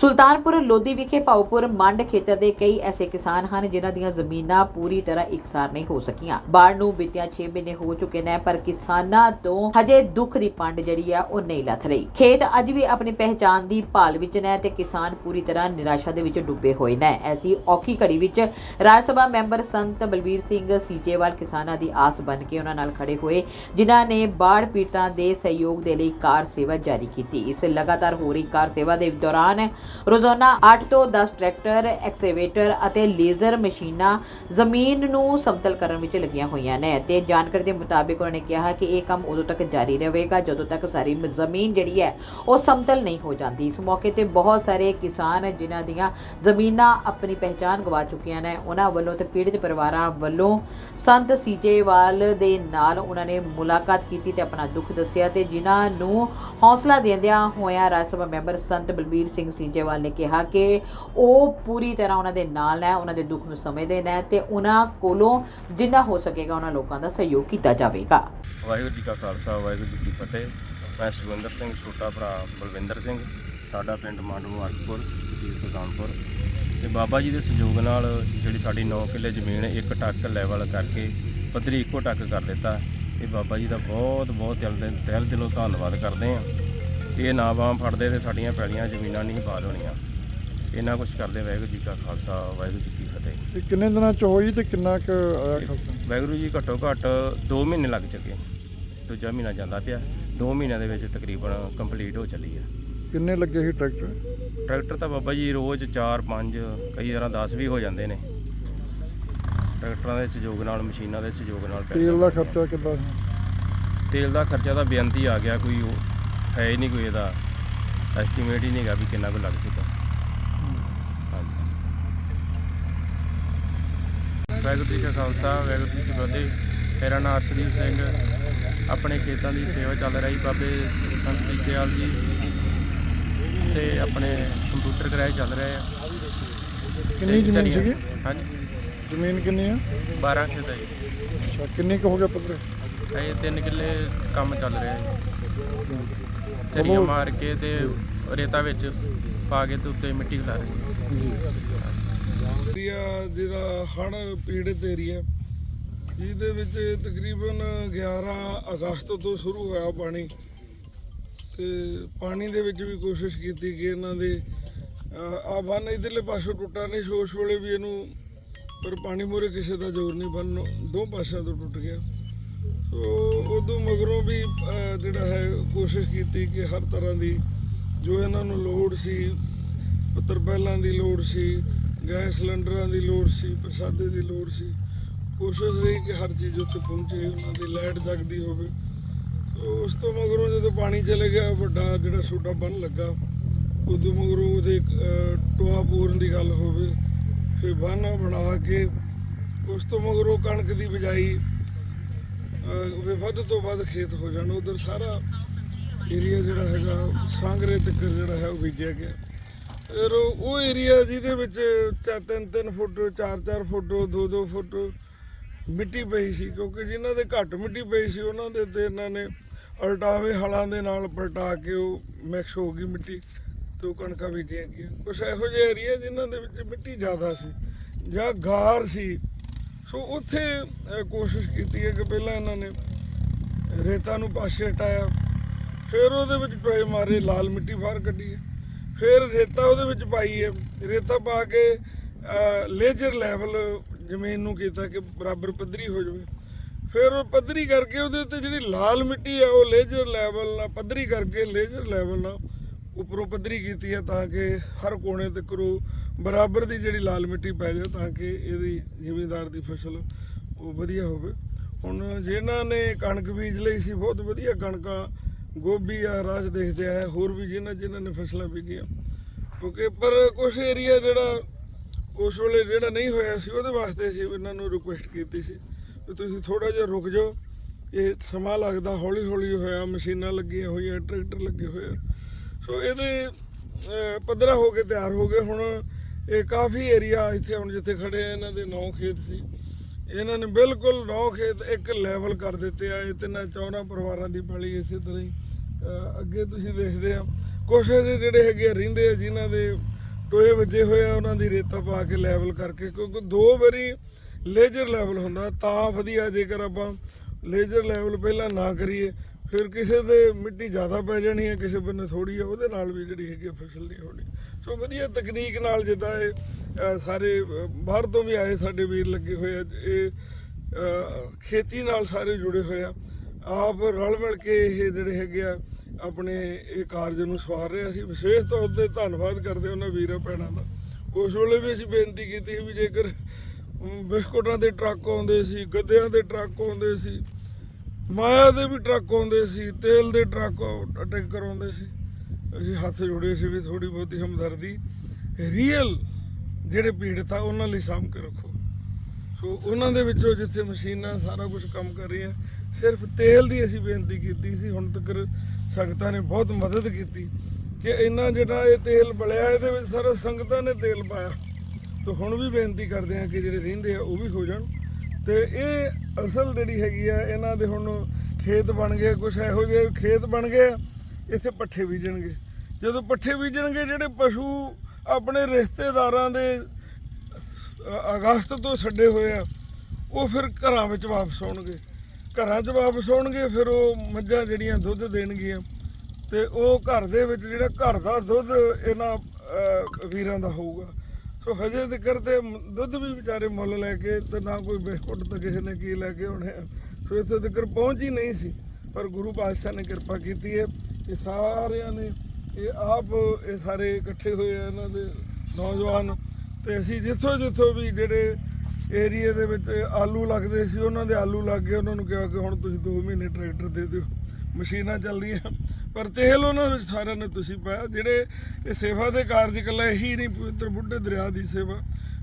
ਸੁਲਤਾਨਪੁਰ ਲੋਧੀ ਵਿਖੇ ਭਾਉਪੁਰ ਮੰਡ ਖੇਤਰ ਦੇ ਕਈ ਐਸੇ ਕਿਸਾਨ ਹਨ ਜਿਨ੍ਹਾਂ ਦੀਆਂ ਜ਼ਮੀਨਾਂ ਪੂਰੀ ਤਰ੍ਹਾਂ ਇਕਸਾਰ ਨਹੀਂ ਹੋ ਸਕੀਆਂ। ਬਾੜ ਨੂੰ ਬੀਤਿਆਂ 6 ਮਹੀਨੇ ਹੋ ਚੁੱਕੇ ਨੇ, ਪਰ ਕਿਸਾਨਾਂ ਤੋਂ ਹਜੇ ਦੁੱਖ ਦੀ ਪੰਡ ਜਿਹੜੀ ਆ, ਉਹ ਨਹੀਂ ਲੱਥ ਰਹੀ। ਖੇਤ ਅੱਜ ਵੀ ਆਪਣੀ ਪਹਿਚਾਣ ਦੀ ਭਾਲ ਵਿੱਚ ਨੇ ਤੇ ਕਿਸਾਨ ਪੂਰੀ ਤਰ੍ਹਾਂ ਨਿਰਾਸ਼ਾ ਦੇ ਵਿੱਚ ਡੁੱਬੇ ਹੋਏ ਨੇ। ਐਸੀ ਔਖੀ ਘੜੀ ਵਿੱਚ ਰਾਜ ਸਭਾ ਮੈਂਬਰ ਸੰਤ ਬਲਬੀਰ ਸਿੰਘ ਸੀਚੇਵਾਲ ਕਿਸਾਨਾਂ ਦੀ ਆਸ ਬਣ ਕੇ ਉਹਨਾਂ ਨਾਲ ਖੜੇ ਹੋਏ, ਜਿਨ੍ਹਾਂ ਨੇ ਬਾੜ ਪੀੜਤਾਂ ਦੇ ਸਹਿਯੋਗ ਦੇ ਲਈ ਕਾਰ ਸੇਵਾ ਜਾਰੀ ਕੀਤੀ। ਇਸ ਲਗਾਤਾਰ ਹੋ ਰਹੀ ਕਾਰ ਸੇਵਾ ਦੇ ਦੌਰਾਨ ਰੋਜ਼ਾਨਾ 8 ਤੋਂ 10 ਟਰੈਕਟਰ, ਐਕਸਕੇਵੇਟਰ ਅਤੇ ਲੇਜ਼ਰ ਮਸ਼ੀਨਾਂ ਜ਼ਮੀਨ ਨੂੰ ਸਮਤਲ ਕਰਨ ਵਿੱਚ ਲੱਗੀਆਂ ਹੋਈਆਂ ਨੇ ਤੇ ਜਾਣਕਾਰੀ ਦੇ ਮੁਤਾਬਿਕ ਉਹਨਾਂ ਨੇ ਕਿਹਾ ਕਿ ਇਹ ਕੰਮ ਉਦੋਂ ਤੱਕ ਜਾਰੀ ਰਹੇਗਾ ਜਦੋਂ ਤੱਕ ਸਾਰੀ ਜ਼ਮੀਨ ਜਿਹੜੀ ਹੈ ਉਹ ਸਮਤਲ ਨਹੀਂ ਹੋ ਜਾਂਦੀ। ਇਸ ਮੌਕੇ ਤੇ ਬਹੁਤ ਸਾਰੇ ਕਿਸਾਨ ਜਿਨ੍ਹਾਂ ਦੀਆਂ ਜ਼ਮੀਨਾਂ ਆਪਣੀ ਪਹਿਚਾਨ ਗਵਾ ਚੁੱਕੀਆਂ ਨੇ, ਉਹਨਾਂ ਵੱਲੋਂ ਤੇ ਪੀੜਤ ਪਰਿਵਾਰਾਂ ਵੱਲੋਂ ਸੰਤ ਸੀਚੇਵਾਲ ਦੇ ਨਾਲ ਉਹਨਾਂ ਨੇ ਮੁਲਾਕਾਤ ਕੀਤੀ ਤੇ ਆਪਣਾ ਦੁੱਖ ਦੱਸਿਆ ਤੇ ਜਿਨ੍ਹਾਂ ਨੂੰ ਹੌਸਲਾ ਦਿੰਦਿਆਂ ਹੋਇਆਂ ਰਾਜ ਸਭਾ ਮੈਂਬਰ ਸੰਤ ਬਲਬੀਰ ਸਿੰਘ ਸੀਚੇਵਾਲ ਨੇ ਕਿਹਾ ਕਿ ਉਹ ਪੂਰੀ ਤਰ੍ਹਾਂ ਉਹਨਾਂ ਦੇ ਨਾਲ ਹੈ ਉਹਨਾਂ ਦੇ ਦੁੱਖ ਨੂੰ ਸਮਝਦੇ ਨੇ ਤੇ ਉਹਨਾਂ ਕੋਲੋਂ ਜਿੰਨਾ ਹੋ ਸਕੇਗਾ ਉਹਨਾਂ ਲੋਕਾਂ ਦਾ ਸਹਿਯੋਗ ਕੀਤਾ ਜਾਵੇਗਾ। ਵਾਹਿਗੁਰੂ ਜੀ ਕਾ ਖਾਲਸਾ, ਵਾਹਿਗੁਰੂ ਜੀ ਕੀ ਫਤਿਹ। ਮੈਂ ਸੁਖਵਿੰਦਰ ਸਿੰਘ, ਛੋਟਾ ਭਰਾ ਬਲਵਿੰਦਰ ਸਿੰਘ, ਸਾਡਾ ਪਿੰਡ ਮੰਡ ਮੁਬਾਰਕਪੁਰ ਤਹਿਸੀਲ ਸੁਲਤਾਨਪੁਰ। ਤੇ ਬਾਬਾ ਜੀ ਦੇ ਸਹਿਯੋਗ ਨਾਲ ਜਿਹੜੀ ਸਾਡੀ 9 ਕਿੱਲੇ ਜ਼ਮੀਨ ਇੱਕ ਟੱਕ ਲੈਵਲ ਕਰਕੇ ਪੱਧਰੀ ਇੱਕੋ ਟੱਕ ਕਰ ਦਿੱਤਾ। ਇਹ ਬਾਬਾ ਜੀ ਦਾ ਬਹੁਤ ਬਹੁਤ ਦਿਲ ਦੇ ਦਿਲ ਦਿਲੋਂ ਧੰਨਵਾਦ ਕਰਦੇ ਆ ਇਹ ਨਾ ਬਾਂਹ ਫੜਦੇ ਤੇ ਸਾਡੀਆਂ ਪੈਲੀਆਂ ਜ਼ਮੀਨਾਂ ਨਹੀਂ ਬਾਲ ਹੋਣੀਆਂ। ਇਹਨਾਂ ਕੁਛ ਕਰਦੇ ਵਾਹਿਗੁਰੂ ਜੀ ਕਾ ਖਾਲਸਾ ਵਾਹਿਗੁਰੂ ਜੀ ਕੀ ਫਤਿਹ। ਇਹ ਕਿੰਨੇ ਦਿਨਾਂ ਚ ਹੋਈ ਤੇ ਕਿੰਨਾ ਕੁ ਆਇਆ ਖਰਚਾ? ਵਾਹਿਗੁਰੂ ਜੀ ਘੱਟੋ ਘੱਟ 2 ਮਹੀਨੇ ਲੱਗ ਚੁੱਕੇ। ਦੂਜਾ ਮਹੀਨਾ ਜਾਂਦਾ ਪਿਆ। 2 ਮਹੀਨਿਆਂ ਦੇ ਵਿੱਚ ਤਕਰੀਬਨ ਕੰਪਲੀਟ ਹੋ ਚੱਲੀ ਆ। ਕਿੰਨੇ ਲੱਗੇ ਸੀ ਟਰੈਕਟਰ? ਟਰੈਕਟਰ ਤਾਂ ਬਾਬਾ ਜੀ ਰੋਜ਼ 4 5 ਕਈ ਵਾਰਾਂ 10 ਵੀ ਹੋ ਜਾਂਦੇ ਨੇ। ਟਰੈਕਟਰਾਂ ਦੇ ਸਹਿਯੋਗ ਨਾਲ ਮਸ਼ੀਨਾਂ ਦੇ ਸਹਿਯੋਗ ਨਾਲ। ਤੇਲ ਦਾ ਖਰਚਾ ਕਿੱਦਾਂ ਸੀ? ਤੇਲ ਦਾ ਖਰਚਾ ਤਾਂ ਬੇਅੰਤੀ ਆ ਗਿਆ ਕੋਈ ਉਹ ਹੈ ਹੀ ਨਹੀਂ ਕੋਈ ਇਹਦਾ। ਐਸਟੀਮੇਟ ਹੀ ਨਹੀਂਗਾ ਵੀ ਕਿੰਨਾ ਕੁ ਲੱਗ ਚੁੱਕਾ। ਹਾਂਜੀ। ਵਾਹਿਗੁਰੂ ਜੀ ਕਾ ਖਾਲਸਾ ਵਾਹਿਗੁਰੂ ਜੀ ਕੀ ਫਤਿਹ। ਮੇਰਾ ਨਾਮ ਅਰਸ਼ਦੀਪ ਸਿੰਘ ਆਪਣੇ ਖੇਤਾਂ ਦੀ ਸੇਵਾ ਚੱਲ ਰਹੀ ਬਾਬੇ ਸੰਤ ਸੀਚੇਵਾਲ ਜੀ। ਤੇ ਆਪਣੇ ਕੰਪਿਊਟਰ ਕਿਰਾਏ ਚੱਲ ਰਹੇ ਆ। ਕਿੰਨੀ ਜ਼ਮੀਨ ਸੀਗੀ? ਹਾਂਜੀ। ਜ਼ਮੀਨ ਕਿੰਨੀ ਆ? 12 ਖੇਤ ਹੈ ਜੀ। ਅੱਛਾ ਕਿੰਨੀ ਕੁ ਹੋ ਗਿਆ ਪੱਧਰ ਇਹ ਤਿੰਨ ਕਿੱਲੇ ਕੰਮ ਚੱਲ ਰਿਹਾ ਹੈ। ਝਰੀਆਂ ਮਾਰ ਕੇ ਤੇ ਰੇਤਾ ਵਿੱਚ ਪਾ ਕੇ ਤੇ ਉੱਤੇ ਮਿੱਟੀ ਖਿਲਾ ਰਹੀ ਏਰੀਆ ਜਿਹੜਾ ਹੜ੍ਹ ਪੀੜਤ ਏਰੀਆ ਜਿਹਦੇ ਵਿੱਚ ਤਕਰੀਬਨ 11 ਅਗਸਤ ਤੋਂ ਸ਼ੁਰੂ ਹੋਇਆ ਪਾਣੀ। ਤੇ ਪਾਣੀ ਦੇ ਵਿੱਚ ਵੀ ਕੋਸ਼ਿਸ਼ ਕੀਤੀ ਕਿ ਇਹਨਾਂ ਦੇ ਆ ਬੰਨ ਇਧਰਲੇ ਪਾਸੋਂ ਟੁੱਟਾ ਨਹੀਂ ਸ਼ੋਸ਼ ਵੇਲੇ ਵੀ ਇਹਨੂੰ ਪਰ ਪਾਣੀ ਮੂਹਰੇ ਕਿਸੇ ਦਾ ਜ਼ੋਰ ਨਹੀਂ ਬੰਨ ਦੋ ਪਾਸਿਆਂ ਤੋਂ ਟੁੱਟ ਗਿਆ। ਸੋ ਉਦੋਂ ਮਗਰੋਂ ਵੀ ਜਿਹੜਾ ਹੈ, ਕੋਸ਼ਿਸ਼ ਕੀਤੀ ਕਿ ਹਰ ਤਰ੍ਹਾਂ ਦੀ ਜੋ ਇਹਨਾਂ ਨੂੰ ਲੋੜ ਸੀ, ਪੱਤਰ ਪਹਿਲਾਂ ਦੀ ਲੋੜ ਸੀ, ਗੈਸ ਸਿਲੰਡਰਾਂ ਦੀ ਲੋੜ ਸੀ, ਪ੍ਰਸਾਦੇ ਦੀ ਲੋੜ ਸੀ, ਕੋਸ਼ਿਸ਼ ਰਹੀ ਕਿ ਹਰ ਚੀਜ਼ ਉੱਥੇ ਪਹੁੰਚੇ, ਉਹਨਾਂ ਦੀ ਲਾਈਟ ਜਗਦੀ ਹੋਵੇ। ਉਸ ਤੋਂ ਮਗਰੋਂ ਜਦੋਂ ਪਾਣੀ ਚਲੇ ਗਿਆ, ਵੱਡਾ ਜਿਹੜਾ ਛੋਟਾ ਬੰਨ ਲੱਗਾ, ਉਦੋਂ ਮਗਰੋਂ ਉਹਦੇ ਟੋਆ ਪੂਰਨ ਦੀ ਗੱਲ ਹੋਵੇ, ਫਿਰ ਬੰਨ ਬਣਾ ਕੇ ਉਸ ਤੋਂ ਮਗਰੋਂ ਕਣਕ ਦੀ ਬਿਜਾਈ ਵੀ ਵੱਧ ਤੋਂ ਵੱਧ ਖੇਤ ਹੋ ਜਾਣ, ਉਧਰ ਸਾਰਾ ਏਰੀਆ ਜਿਹੜਾ ਹੈਗਾ, ਸਾਂਗਰੇ ਤੱਕ ਜਿਹੜਾ ਹੈ ਉਹ ਬੀਜਿਆ ਗਿਆ। ਫਿਰ ਉਹ ਏਰੀਆ ਜਿਹਦੇ ਵਿੱਚ ਚਾ ਤਿੰਨ ਤਿੰਨ ਫੁੱਟ 4-4 ਫੁੱਟ 2-2 ਫੁੱਟ ਮਿੱਟੀ ਪਈ ਸੀ, ਕਿਉਂਕਿ ਜਿਨ੍ਹਾਂ ਦੇ ਘੱਟ ਮਿੱਟੀ ਪਈ ਸੀ, ਉਹਨਾਂ ਦੇ ਤੇ ਇਹਨਾਂ ਨੇ ਉਲਟਾਵੇ ਹਲਾਂ ਦੇ ਨਾਲ ਪਲਟਾ ਕੇ ਉਹ ਮਿਕਸ ਹੋ ਗਈ ਮਿੱਟੀ, ਤੇ ਉਹ ਕਣਕਾਂ ਬੀਜੀਆਂ ਗਈਆਂ। ਕੁਛ ਇਹੋ ਜਿਹੇ ਏਰੀਆ ਜਿਨ੍ਹਾਂ ਦੇ ਵਿੱਚ ਮਿੱਟੀ ਜ਼ਿਆਦਾ ਸੀ, ਜਾਂ ਗਾਰ ਸੀ ਸੋ ਉੱਥੇ ਕੋਸ਼ਿਸ਼ ਕੀਤੀ ਹੈ ਕਿ ਪਹਿਲਾਂ ਇਹਨਾਂ ਨੇ ਰੇਤਾ ਨੂੰ ਪਾਸੇ ਹਟਾਇਆ। ਫਿਰ ਉਹਦੇ ਵਿੱਚ ਟੋਏ ਮਾਰੇ, ਲਾਲ ਮਿੱਟੀ ਬਾਹਰ ਕੱਢੀ ਹੈ। ਫਿਰ ਰੇਤਾ ਉਹਦੇ ਵਿੱਚ ਪਾਈ ਹੈ। ਰੇਤਾ ਪਾ ਕੇ ਲੇਜ਼ਰ ਲੈਵਲ ਜ਼ਮੀਨ ਨੂੰ ਕੀਤਾ ਕਿ ਬਰਾਬਰ ਪੱਧਰੀ ਹੋ ਜਾਵੇ। ਫਿਰ ਉਹ ਪੱਧਰੀ ਕਰਕੇ ਉਹਦੇ ਉੱਤੇ ਜਿਹੜੀ ਲਾਲ ਮਿੱਟੀ ਹੈ, ਉਹ ਲੇਜ਼ਰ ਲੈਵਲ ਨਾਲ, ਪੱਧਰੀ ਕਰਕੇ ਲੇਜ਼ਰ ਲੈਵਲ ਨਾਲ ਉੱਪਰੋਂ ਪੱਧਰੀ ਕੀਤੀ ਹੈ ਤਾਂ ਕਿ ਹਰ ਕੋਨੇ ਤੱਕ ਉਹ ਬਰਾਬਰ ਦੀ ਜਿਹੜੀ ਲਾਲ ਮਿੱਟੀ ਪੈ ਜਾਵੇ ਤਾਂ ਕਿ ਇਹਦੀ ਜ਼ਿਮੀਂਦਾਰ ਦੀ ਫਸਲ ਉਹ ਵਧੀਆ ਹੋਵੇ। ਹੁਣ ਜਿਨ੍ਹਾਂ ਨੇ ਕਣਕ ਬੀਜ ਲਈ ਸੀ, ਬਹੁਤ ਵਧੀਆ ਕਣਕਾਂ, ਗੋਭੀ ਆ ਰਸ ਦੇਖਦੇ ਆ ਹੋਰ ਵੀ ਜਿਨ੍ਹਾਂ ਜਿਨ੍ਹਾਂ ਨੇ ਫਸਲਾਂ ਬੀਜੀਆਂ। ਕਿਉਂਕਿ ਪਰ ਕੁਝ ਏਰੀਆ ਜਿਹੜਾ ਉਸ ਵੇਲੇ ਜਿਹੜਾ ਨਹੀਂ ਹੋਇਆ ਸੀ, ਉਹਦੇ ਵਾਸਤੇ ਅਸੀਂ ਇਹਨਾਂ ਨੂੰ ਰਿਕੁਐਸਟ ਕੀਤੀ ਸੀ ਕਿ ਤੁਸੀਂ ਥੋੜਾ ਜਿਹਾ ਰੁਕ ਜਾਓ। ਇਹ ਸਮਾਂ ਲੱਗਦਾ ਹੌਲੀ ਹੌਲੀ ਹੋਇਆ, ਮਸ਼ੀਨਾਂ ਲੱਗੀਆਂ ਹੋਈਆਂ, ਟਰੈਕਟਰ ਲੱਗੇ ਹੋਏ ਆ। ਸੋ ਇਹਦੇ ਪੱਧਰਾ ਹੋ ਕੇ ਤਿਆਰ ਹੋ ਗਏ। ਹੁਣ ਇਹ ਕਾਫੀ ਏਰੀਆ ਇੱਥੇ ਹੁਣ ਜਿੱਥੇ ਖੜੇ ਆ, ਇਹਨਾਂ ਦੇ ਨੌ ਖੇਤ ਸੀ। ਇਹਨਾਂ ਨੇ ਬਿਲਕੁਲ ਨੌ ਖੇਤ ਇੱਕ ਲੈਵਲ ਕਰ ਦਿੱਤੇ ਆ, ਇਹ ਤਿੰਨਾਂ ਚੌਰਾਂ ਪਰਿਵਾਰਾਂ ਦੀ ਪੈਲੀ ਇਸੇ ਤਰ੍ਹਾਂ ਹੀ। ਅੱਗੇ ਤੁਸੀਂ ਦੇਖਦੇ ਆ, ਕੁਛ ਜਿਹੜੇ ਹੈਗੇ ਆ, ਰਹਿੰਦੇ ਆ, ਜਿਨ੍ਹਾਂ ਦੇ ਟੋਏ ਵੱਜੇ ਹੋਏ ਆ, ਉਹਨਾਂ ਦੀ ਰੇਤਾ ਪਾ ਕੇ ਲੈਵਲ ਕਰਕੇ, ਕਿਉਂਕਿ ਦੋ ਵਾਰੀ ਲੇਜ਼ਰ ਲੈਵਲ ਹੁੰਦਾ, ਤਾਂ ਵਧੀਆ ਜੇਕਰ ਆਪਾਂ ਲੇਜ਼ਰ ਲੈਵਲ ਪਹਿਲਾਂ ਨਾ ਕਰੀਏ ਫਿਰ ਕਿਸੇ ਦੇ ਮਿੱਟੀ ਜ਼ਿਆਦਾ ਪੈ ਜਾਣੀ ਹੈ, ਕਿਸੇ ਬੰਨੇ ਥੋੜੀ ਹੈ, ਉਹਦੇ ਨਾਲ ਵੀ ਜਿਹੜੀ ਹੈਗੀ ਆ ਫਸਲ ਨਹੀਂ ਹੋਣੀ। ਸੋ ਵਧੀਆ ਤਕਨੀਕ ਨਾਲ ਜਿੱਦਾਂ ਇਹ ਸਾਰੇ ਬਾਹਰ ਤੋਂ ਵੀ ਆਏ ਸਾਡੇ ਵੀਰ ਲੱਗੇ ਹੋਏ ਆ, ਇਹ ਖੇਤੀ ਨਾਲ ਸਾਰੇ ਜੁੜੇ ਹੋਏ ਆ। ਆਪ ਰਲ ਮਿਲ ਕੇ ਇਹ ਜਿਹੜੇ ਹੈਗੇ ਆ, ਆਪਣੇ ਇਹ ਕਾਰਜ ਨੂੰ ਸਵਾਰ ਰਹੇ ਅਸੀਂ ਵਿਸ਼ੇਸ਼ ਤੌਰ ਤੇ ਧੰਨਵਾਦ ਕਰਦੇ ਉਹਨਾਂ ਵੀਰਾਂ ਭੈਣਾਂ ਦਾ। ਉਸ ਵੇਲੇ ਵੀ ਅਸੀਂ ਬੇਨਤੀ ਕੀਤੀ ਸੀ ਵੀ ਜੇਕਰ ਬਿਸਕੁਟਾਂ ਦੇ ਟਰੱਕ ਆਉਂਦੇ ਸੀ, ਗੱਦਿਆਂ ਦੇ ਟਰੱਕ ਆਉਂਦੇ ਸੀ ਮਾਇਆ ਦੇ ਵੀ ਟਰੱਕ ਆਉਂਦੇ ਸੀ, ਤੇਲ ਦੇ ਟਰੱਕ ਟੈਂਕਰ ਆਉਂਦੇ ਸੀ। ਅਸੀਂ ਹੱਥ ਜੋੜੇ ਸੀ ਵੀ ਥੋੜੀ ਬਹੁਤੀ ਹਮਦਰਦੀ ਰੀਅਲ ਜਿਹੜੇ ਪੀੜਤ ਆ, ਉਹਨਾਂ ਲਈ ਸਾਂਭ ਕੇ ਰੱਖੋ। ਸੋ ਉਹਨਾਂ ਦੇ ਵਿੱਚੋਂ ਜਿੱਥੇ ਮਸ਼ੀਨਾਂ ਸਾਰਾ ਕੁਝ ਕੰਮ ਕਰ ਰਹੀਆਂ, ਸਿਰਫ ਤੇਲ ਦੀ ਅਸੀਂ ਬੇਨਤੀ ਕੀਤੀ ਸੀ, ਹੁਣ ਤੱਕ ਸੰਗਤਾਂ ਨੇ ਬਹੁਤ ਮਦਦ ਕੀਤੀ ਕਿ ਇੰਨਾ ਜਿਹੜਾ ਇਹ ਤੇਲ ਬਲਿਆ, ਇਹਦੇ ਵਿੱਚ ਸਾਰਾ ਸੰਗਤਾਂ ਨੇ ਤੇਲ ਪਾਇਆ। ਸੋ ਹੁਣ ਵੀ ਬੇਨਤੀ ਕਰਦੇ ਆ ਕਿ ਜਿਹੜੇ ਰਹਿੰਦੇ ਆ, ਉਹ ਵੀ ਹੋ ਜਾਣ। ਤੇ ਇਹ ਅਸਲ ਜਿਹੜੀ ਹੈਗੀ ਆ, ਇਹਨਾਂ ਦੇ ਹੁਣ ਖੇਤ ਬਣ ਗਏ ਕੁਝ ਇਹੋ ਜਿਹੇ ਖੇਤ ਬਣ ਗਏ, ਇੱਥੇ ਪੱਠੇ ਬੀਜਣਗੇ। ਜਦੋਂ ਪੱਠੇ ਬੀਜਣਗੇ, ਜਿਹੜੇ ਪਸ਼ੂ ਆਪਣੇ ਰਿਸ਼ਤੇਦਾਰਾਂ ਦੇ ਅਗਸਤ ਤੋਂ ਛੱਡੇ ਹੋਏ ਆ, ਉਹ ਫਿਰ ਘਰਾਂ ਵਿੱਚ ਵਾਪਸ ਆਉਣਗੇ। ਘਰਾਂ 'ਚ ਵਾਪਸ ਆਉਣਗੇ, ਫਿਰ ਉਹ ਮੱਝਾਂ ਜਿਹੜੀਆਂ ਦੁੱਧ ਦੇਣਗੀਆਂ ਤੇ ਉਹ ਘਰ ਦੇ ਵਿੱਚ ਜਿਹੜਾ ਘਰ ਦਾ ਦੁੱਧ ਇਹਨਾਂ ਵੀਰਾਂ ਦਾ ਹੋਊਗਾ। ਸੋ ਹਜੇ ਤੱਕ ਤੇ ਦੁੱਧ ਵੀ ਵਿਚਾਰੇ ਮੁੱਲ ਲੈ ਕੇ ਤੇ ਨਾ ਕੋਈ ਬਿਸਕੁਟ ਤਾਂ ਕਿਸੇ ਨੇ ਕੀ ਲੈ ਕੇ ਆਉਣੇ ਸੋ ਇੱਥੇ ਤੱਕ ਪਹੁੰਚ ਹੀ ਨਹੀਂ ਸੀ, ਪਰ ਗੁਰੂ ਪਾਤਸ਼ਾਹ ਨੇ ਕਿਰਪਾ ਕੀਤੀ ਹੈ। ਇਹ ਸਾਰਿਆਂ ਨੇ, ਇਹ ਆਪ, ਇਹ ਸਾਰੇ ਇਕੱਠੇ ਹੋਏ ਆ ਇਹਨਾਂ ਦੇ ਨੌਜਵਾਨ। ਤੇ ਅਸੀਂ ਜਿੱਥੋਂ ਜਿੱਥੋਂ ਵੀ ਜਿਹੜੇ ਏਰੀਏ ਦੇ ਵਿੱਚ ਆਲੂ ਲੱਗਦੇ ਸੀ, ਉਹਨਾਂ ਦੇ ਆਲੂ ਲੱਗ ਗਏ। ਉਹਨਾਂ ਨੂੰ ਕਿਹਾ ਕਿ ਹੁਣ ਤੁਸੀਂ 2 ਮਹੀਨੇ ਟਰੈਕਟਰ ਦੇ ਦਿਓ। ਮਸ਼ੀਨਾਂ ਚੱਲਦੀਆਂ। ਪਰ ਤੇਲ ਉਹਨਾਂ ਵਿੱਚ ਸਾਰਿਆਂ ਨੇ ਤੁਸੀਂ ਪਾਇਆ ਜਿਹੜੇ ਇਹ ਸੇਵਾ ਦੇ ਕਾਰਜ ਇਕੱਲਾ ਇਹੀ ਨਹੀਂ, ਪਵਿੱਤਰ ਬੁੱਢੇ ਦਰਿਆ ਦੀ ਸੇਵਾ।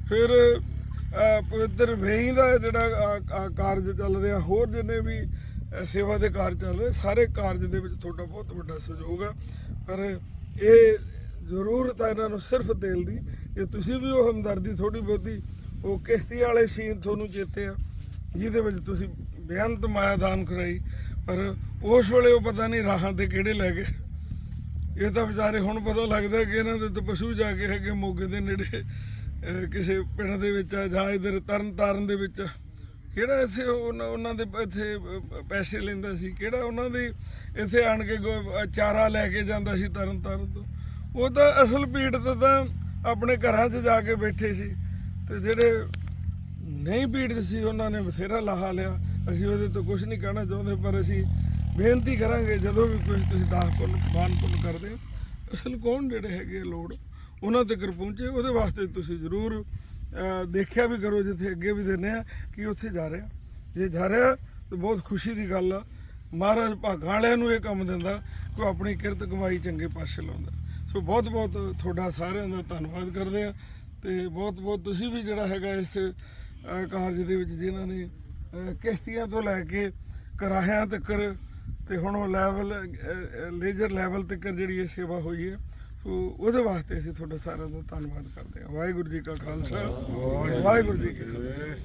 ਫਿਰ ਪਵਿੱਤਰ ਵੇਹੀ ਦਾ ਜਿਹੜਾ ਕਾਰਜ ਚੱਲ ਰਿਹਾ, ਹੋਰ ਜਿੰਨੇ ਵੀ ਸੇਵਾ ਦੇ ਕਾਰਜ ਚੱਲ ਰਹੇ, ਸਾਰੇ ਕਾਰਜ ਦੇ ਵਿੱਚ ਤੁਹਾਡਾ ਬਹੁਤ ਵੱਡਾ ਸਹਿਯੋਗ ਆ। ਪਰ ਇਹ ਜ਼ਰੂਰਤ ਹੈ ਇਹਨਾਂ ਨੂੰ ਸਿਰਫ ਤੇਲ ਦੀ। ਜੇ ਤੁਸੀਂ ਵੀ ਉਹ ਹਮਦਰਦੀ ਥੋੜੀ ਬਹੁਤੀ, ਉਹ ਕਿਸ਼ਤੀ ਵਾਲੇ ਸੀਨ ਤੁਹਾਨੂੰ ਚੇਤੇ ਆ, ਜਿਹਦੇ ਵਿੱਚ ਤੁਸੀਂ ਬੇਅੰਤ ਮਾਇਆ ਦਾਨ ਕਰਾਈ। ਪਰ ਉਸ ਵੇਲੇ ਉਹ ਪਤਾ ਨਹੀਂ ਰਾਹਾਂ ਤੇ ਕਿਹੜੇ ਲੈ ਗਏ। ਇਹ ਤਾਂ ਵਿਚਾਰੇ ਹੁਣ ਪਤਾ ਲੱਗਦਾ ਕਿ ਇਹਨਾਂ ਦੇ ਤਾਂ ਪਸ਼ੂ ਜਾ ਕੇ ਹੈਗੇ ਮੋਗੇ ਦੇ ਨੇੜੇ ਕਿਸੇ ਪਿੰਡ ਦੇ ਵਿੱਚ ਆ ਜਾਂ ਇਧਰ ਤਰਨ ਤਾਰਨ ਦੇ ਵਿੱਚ। ਆ। ਕਿਹੜਾ ਇੱਥੇ ਉਹਨਾਂ ਦੇ ਇੱਥੇ ਪੈਸੇ ਲੈਂਦਾ ਸੀ? ਕਿਹੜਾ ਉਹਨਾਂ ਦੀ ਇੱਥੇ ਆਣ ਕੇ ਗੋ- ਚਾਰਾ ਲੈ ਕੇ ਜਾਂਦਾ ਸੀ ਤਰਨ ਤਾਰਨ ਤੋਂ? ਉਹ ਤਾਂ ਅਸਲ ਪੀੜਤ ਤਾਂ ਆਪਣੇ ਘਰਾਂ 'ਚ ਜਾ ਕੇ ਬੈਠੇ ਸੀ। ਤੇ ਜਿਹੜੇ ਨਹੀਂ ਪੀੜਤ ਸੀ, ਉਹਨਾਂ ਨੇ ਬਥੇਰਾ ਲਾਹਾ ਲਿਆ। ਅਸੀਂ ਉਹਦੇ ਤੋਂ ਕੁਝ ਨਹੀਂ ਕਹਿਣਾ ਚਾਹੁੰਦੇ, ਪਰ ਅਸੀਂ ਬੇਨਤੀ ਕਰਾਂਗੇ ਜਦੋਂ ਵੀ ਕੋਈ ਤੁਸੀਂ ਦਾਸ ਪੁੰਨ ਬਾਨ ਪੁੰਨ ਕਰਦੇ ਹੋ, ਅਸਲ ਕੌਣ ਜਿਹੜੇ ਹੈਗੇ ਆ ਲੋੜ, ਉਹਨਾਂ ਤੱਕ ਪਹੁੰਚੇ, ਉਹਦੇ ਵਾਸਤੇ ਤੁਸੀਂ ਜ਼ਰੂਰ ਦੇਖਿਆ ਵੀ ਕਰੋ, ਜਿੱਥੇ ਅੱਗੇ ਵੀ ਦਿੰਦੇ ਆ, ਕਿ ਉੱਥੇ ਜਾ ਰਿਹਾ ਜੇ ਜਾ ਰਿਹਾ ਤਾਂ ਬਹੁਤ ਖੁਸ਼ੀ ਦੀ ਗੱਲ ਆ। ਮਹਾਰਾਜ ਭਾਗਾਂ ਵਾਲਿਆਂ ਨੂੰ ਇਹ ਕੰਮ ਦਿੰਦਾ ਕਿ ਉਹ ਆਪਣੀ ਕਿਰਤ ਕਮਾਈ ਚੰਗੇ ਪਾਸੇ ਲਾਉਂਦਾ। ਸੋ ਬਹੁਤ ਬਹੁਤ ਤੁਹਾਡਾ ਸਾਰਿਆਂ ਦਾ ਧੰਨਵਾਦ ਕਰਦੇ ਆ, ਤੇ ਬਹੁਤ ਬਹੁਤ ਤੁਸੀਂ ਵੀ ਜਿਹੜਾ ਹੈਗਾ ਇਸ ਕਾਰਜ ਦੇ ਵਿੱਚ ਜਿਨ੍ਹਾਂ ਨੇ ਕਿਸ਼ਤੀਆਂ ਤੋਂ ਲੈ ਕੇ ਕਰਾਹਿਆਂ ਤੱਕ ਤੇ ਹੁਣ ਉਹ ਲੈਵਲ ਲੇਜ਼ਰ ਲੈਵਲ ਤੱਕ ਜਿਹੜੀ ਇਹ ਸੇਵਾ ਹੋਈ ਹੈ, ਸੋ ਉਹਦੇ ਵਾਸਤੇ ਅਸੀਂ ਤੁਹਾਡਾ ਸਾਰਿਆਂ ਦਾ ਧੰਨਵਾਦ ਕਰਦੇ ਹਾਂ। ਵਾਹਿਗੁਰੂ ਜੀ ਕਾ ਖਾਲਸਾ, ਵਾਹਿਗੁਰੂ ਜੀ ਕੀ ਫਤਿਹ।